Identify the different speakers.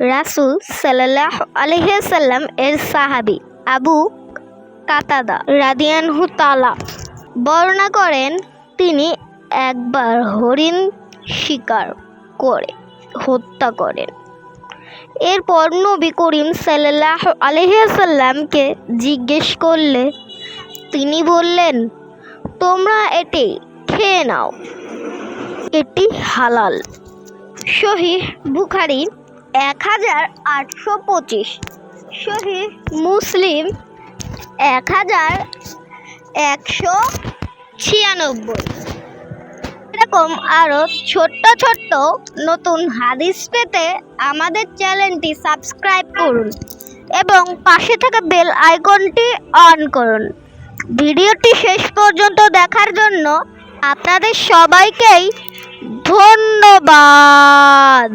Speaker 1: রাসূল সাল্লাহ আলহিসাল্লাম এর সাহাবি আবু কাতাদা রাদিয়ানহু তালা বর্ণনা করেন, তিনি একবার হরিণ শিকার করে হত্যা করেন। এরপর নবী করিম সাল্লাহ আলহিসাল্লামকে জিজ্ঞেস করলে, তিনি বললেন, তোমরা এটি খেয়ে নাও। এটি হালাল। শহীদ বুখারি এক হাজার আটশো পঁচিশ। শহীদ মুসলিম এক হাজার একশো ছিয়ানব্বই। এরকম আরও ছোট্ট ছোট্ট নতুন হাদিস পেতে আমাদের চ্যানেলটি সাবস্ক্রাইব করুন এবং পাশে থাকা বেল আইকনটি অন করুন। ভিডিওটি শেষ পর্যন্ত দেখার জন্য আপনাদের সবাইকেই ধন্যবাদ।